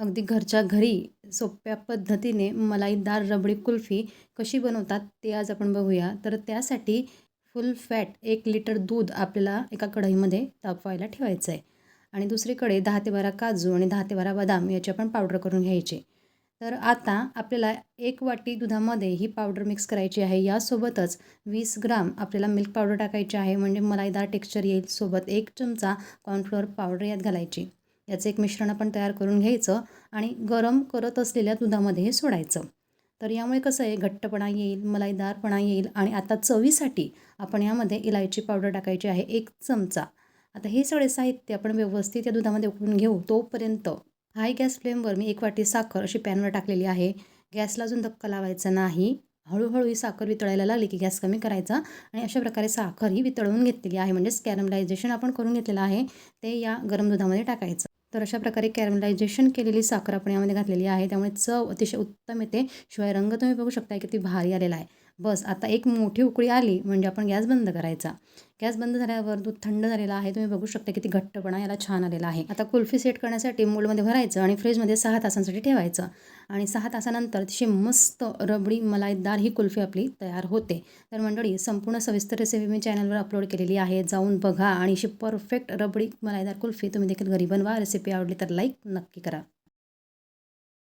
अगदी घरच्या घरी सोप्या पद्धतीने मलाईदार रबडी कुल्फी कशी बनवतात ते आज आपण बघूया. तर त्यासाठी फुल फॅट एक लिटर दूध आपल्याला एका कढईमध्ये तापवायला ठेवायचं आहे आणि दुसरीकडे दहा ते बारा काजू आणि दहा ते बारा बदाम याची आपण पावडर करून घ्यायचे. तर आता आपल्याला एक वाटी दुधामध्ये ही पावडर मिक्स करायची आहे. यासोबतच वीस ग्राम आपल्याला मिल्क पावडर टाकायची आहे. म्हणजे मलाईदार टेक्स्चर येईल सोबत एक चमचा कॉर्नफ्लोअर पावडर यात घालायची. याचं एक मिश्रण आपण तयार करून घ्यायचं आणि गरम करत असलेल्या दुधामध्ये हे सोडायचं. तर यामुळे कसं आहे घट्टपणा येईल मलाईदारपणा येईल आणि आता चवीसाठी आपण यामध्ये इलायची पावडर टाकायची आहे एक चमचा. आता हे सगळे साहित्य आपण व्यवस्थित या दुधामध्ये उकळून घेऊ. तोपर्यंत हाय गॅस फ्लेमवर मी एक वाटी साखर अशी पॅनवर टाकलेली आहे. गॅसला अजून धक्का लावायचा नाही. हळूहळू ही साखर वितळायला लागली की गॅस कमी करायचा आणि अशा प्रकारे साखर ही वितळवून घेतलेली आहे. म्हणजेच कॅरमलायझेशन आपण करून घेतलेलं आहे. ते या गरम दुधामध्ये टाकायचं. तर अशा प्रकारे कॅरमलायझेशन केलेली साखर आपण यामध्ये घातलेली आहे. त्यामुळे चव अतिशय उत्तम येते. शिवाय रंग तुम्ही बघू शकता की ती भारी आलेला आहे. बस आता एक मोठी उकळी आली म्हणजे आपण गॅस बंद करायचा. गॅस बंद झाल्यावर दूध थंड झालेला आहे. तुम्ही बघू शकता किती घट्टपणा याला छान आलेला आहे. आता कुल्फी सेट करण्यासाठी मोल्डमध्ये भरायचं आणि फ्रीजमध्ये सहा तासांसाठी ठेवायचं. आणि सहा तासानंतर तिशी मस्त रबडी मलाईदार ही कुल्फी आपली तयार होते. तर मंडळी संपूर्ण सविस्तर रेसिपी मी चॅनलवर अपलोड केलेली आहे. जाऊन बघा आणि अशी परफेक्ट रबडी मलाईदार कुल्फी तुम्ही देखील घरी बनवा. रेसिपी आवडली तर लाईक नक्की करा.